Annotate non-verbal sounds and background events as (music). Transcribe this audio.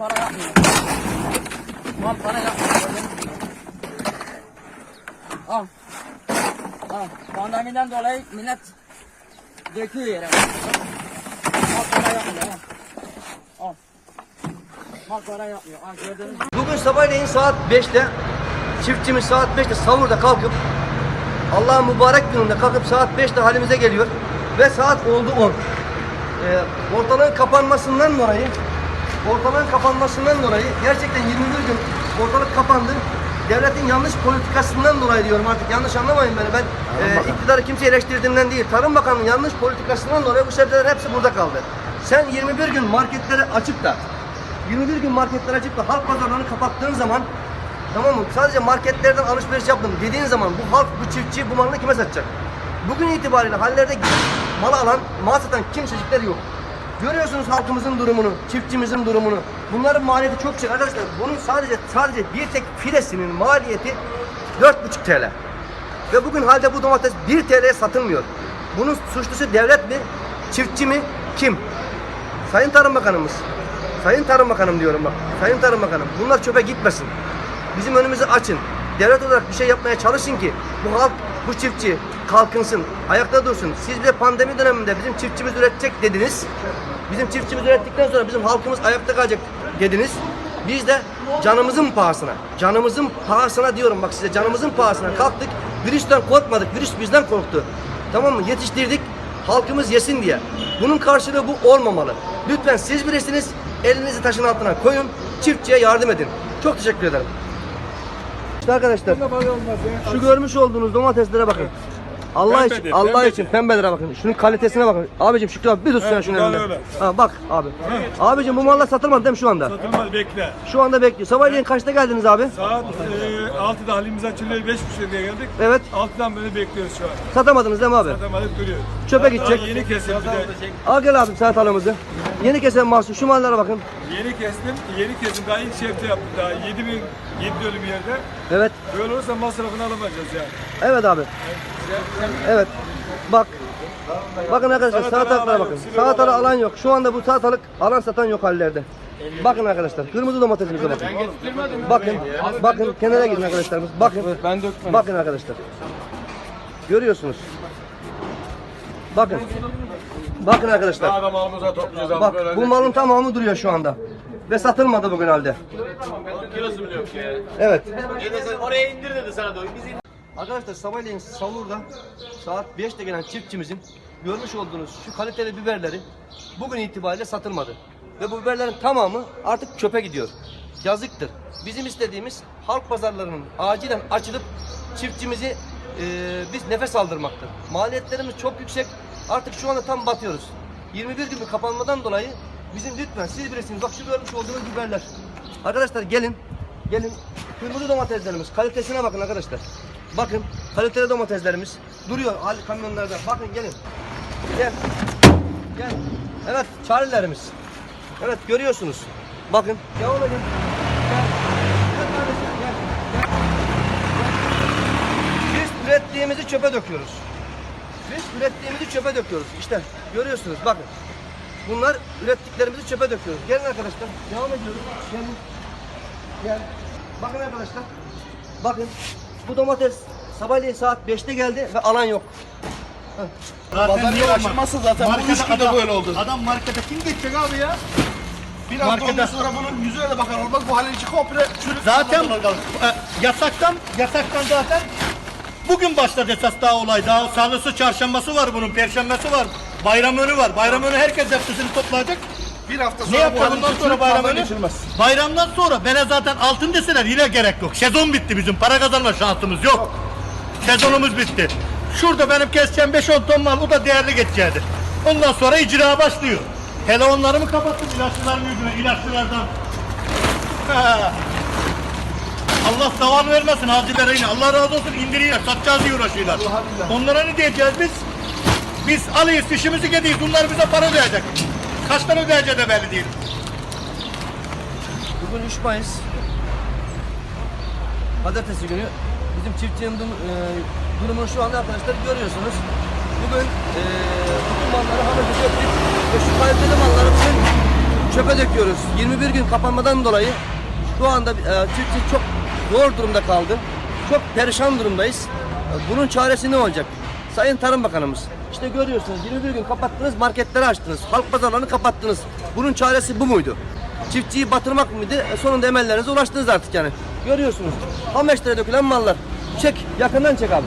para yapmıyor. Mal para yapmıyor. Al. Al. Pandemiden dolayı millet döküyor yere. Mal para yapmıyor. Al. Al. Mal para yapmıyor. Al gördün mü? Bugün sabahleyin saat 5'te çiftçimiz saat 5'te savurda kalkıp Allah'ın mübarek gününde kalkıp saat 5'te halimize geliyor ve saat oldu 10. Ee, ortalığın kapanmasından dolayı ortalığın kapanmasından dolayı gerçekten 21 gün ortalık kapandı. Devletin yanlış politikasından dolayı diyorum artık yanlış anlamayın beni ben e, iktidarı kimse eleştirdiğimden değil. Tarım Bakanı'nın yanlış politikasından dolayı bu sebzeler hepsi burada kaldı. Sen 21 gün marketleri açıp da 21 gün marketler açıp da halk pazarlarını kapattığın zaman tamam mı? Sadece marketlerden alışveriş yaptım dediğin zaman bu halk, bu çiftçi bu malını kime satacak? Bugün itibariyle hallerde gidip mal alan, mal satan kimsecikler yok. Görüyorsunuz halkımızın durumunu, çiftçimizin durumunu. Bunların maliyeti çok yüksek arkadaşlar. Bunun sadece sadece bir tek filesinin maliyeti 4,5 TL. Ve bugün halde bu domates 1 TL'ye satılmıyor. Bunun suçlusu devlet mi, çiftçi mi, kim? Sayın Tarım Bakanımız, Sayın Tarım Bakanım diyorum bak, Sayın Tarım Bakanım bunlar çöpe gitmesin. Bizim önümüzü açın. Devlet olarak bir şey yapmaya çalışın ki bu halk, bu çiftçi kalkınsın, ayakta dursun. Siz de pandemi döneminde bizim çiftçimiz üretecek dediniz. Bizim çiftçimiz ürettikten sonra bizim halkımız ayakta kalacak dediniz. Biz de canımızın pahasına, canımızın pahasına diyorum bak size canımızın pahasına kalktık. Virüsten korkmadık, virüs bizden korktu. Tamam mı? Yetiştirdik, halkımız yesin diye. Bunun karşılığı bu olmamalı. Lütfen siz birisiniz, elinizi taşın altına koyun, çiftçiye yardım edin. Çok teşekkür ederim. İşte arkadaşlar, şu görmüş olduğunuz domateslere bakın. Allah Pembedir, için, Allah pembedir. için pembelere bakın. Şunun kalitesine bakın. Abicim Şükrü abi bir tut sen Evet, buradan elinde. Ha, bak abi. Abicim bu mallar satılmadı değil mi şu anda? Satılmaz bekle. Şu anda bekliyor. Sabahleyin kaçta geldiniz abi? Saat e, 6'da halimiz açılıyor. 5.30'da diye geldik. Evet. 6'dan beri bekliyoruz şu an. Satamadınız değil mi abi? Satamadık duruyor. Çöpe Daha gidecek. Yeni kesim bir de. Al gel abim salatalığımızı. Yeni kesen mahsul şu mallara bakın. Yeni kestim. Yeni kesim. Daha ilk şefte yaptık. Daha 7 bin 7 dönüm yerde. Evet. Böyle olursa masrafını alamayacağız yani. Evet abi. Evet. Bak. Bakın arkadaşlar salatalıklara bakın. Salatalığı alan yok. Şu anda bu salatalık alan satan yok hallerde. Bakın arkadaşlar. Kırmızı domatesimize bakın. Bakın. Bakın kenara gidin arkadaşlarımız. Bakın. Ben. Bakın arkadaşlar. Görüyorsunuz. Bakın. Bakın arkadaşlar. Toplayacağız abi. Bak bu malın tamamı duruyor şu anda. Ve satılmadı bugün halde. Kilosu bile yok ya. Evet. Ya da sen oraya indir dedi sana da. Biz indir. Arkadaşlar sabahleyin savurda saat 5'te gelen çiftçimizin görmüş olduğunuz şu kaliteli biberleri bugün itibariyle satılmadı. Ve bu biberlerin tamamı artık çöpe gidiyor. Yazıktır. Bizim istediğimiz halk pazarlarının acilen açılıp çiftçimizi eee, biz nefes aldırmaktır. Maliyetlerimiz çok yüksek. Artık şu anda tam batıyoruz. 21 gün kapanmadan dolayı bizim lütfen siz birisiniz. Bak şu görmüş olduğunuz biberler. Arkadaşlar gelin. Gelin. Kırmızı domateslerimiz. Kalitesine bakın arkadaşlar. Bakın kaliteli domateslerimiz duruyor kamyonlarda. Bakın gelin. Gel. Gel. Evet çarelerimiz. Evet görüyorsunuz. Bakın. Devam edin. Gel. Gel kardeşim, gel. Gel. Biz ürettiğimizi çöpe döküyoruz. Biz ürettiğimizi çöpe döküyoruz. İşte görüyorsunuz bakın. Bunlar ürettiklerimizi çöpe döküyoruz. Gelin arkadaşlar. Devam ediyoruz. Gelin. Gel. Bakın arkadaşlar. Bakın. Bu domates sabahleyin saat 5'te geldi ve alan yok. Zaten niye Aşılması zaten bu Markete günde adam- böyle oldu. Adam markete kim geçecek abi ya? Bir hafta Markete- ondan sonra bunun yüzüne de bakar olmaz. Bu halin içi komple çürük. Zaten e, yasaktan yasaktan zaten bugün başladı esas daha olay. Daha salısı, çarşambası var bunun, perşembesi var. Bayram önü var. Bayram önü herkes hepsini toplayacak. Bir hafta Ne sonra yapacak halin bundan sonra bayram önü? Bayramdan sonra bana zaten altın deseler yine gerek yok. Sezon bitti bizim. Para kazanma şansımız yok. Sezonumuz bitti. Şurada benim keseceğim 5-10 ton mal o da değerli geçecekti. Ondan sonra icra başlıyor. Hele onları mı kapattım ilaççıların yüzüne ilaççılardan? Ha. (laughs) Allah zaval vermesin hacilere. Allah razı olsun indiriyor. Satacağız diye uğraşıyorlar. Onlara ne diyeceğiz biz? Biz alıyız fişimizi gidiyoruz. Bunlar bize para ödeyecek. Kaçtan ödeyeceği de belli değil. Bugün 3 Mayıs. Pazartesi günü bizim çiftçinin dum- e, durumunu şu anda arkadaşlar görüyorsunuz. Bugün e, bütün malları hamurda döktük ve şu kaliteli malları bugün çöpe döküyoruz. 21 gün kapanmadan dolayı şu anda e, çiftçi çok zor durumda kaldı. Çok perişan durumdayız. E, Bunun çaresi ne olacak? Sayın Tarım Bakanımız işte görüyorsunuz 21 gün kapattınız marketleri açtınız. Halk pazarlarını kapattınız. Bunun çaresi bu muydu? Çiftçiyi batırmak mıydı? E, sonunda emellerinize ulaştınız artık yani. Görüyorsunuz. 15 liraya dökülen mallar. Çek yakından çek abi.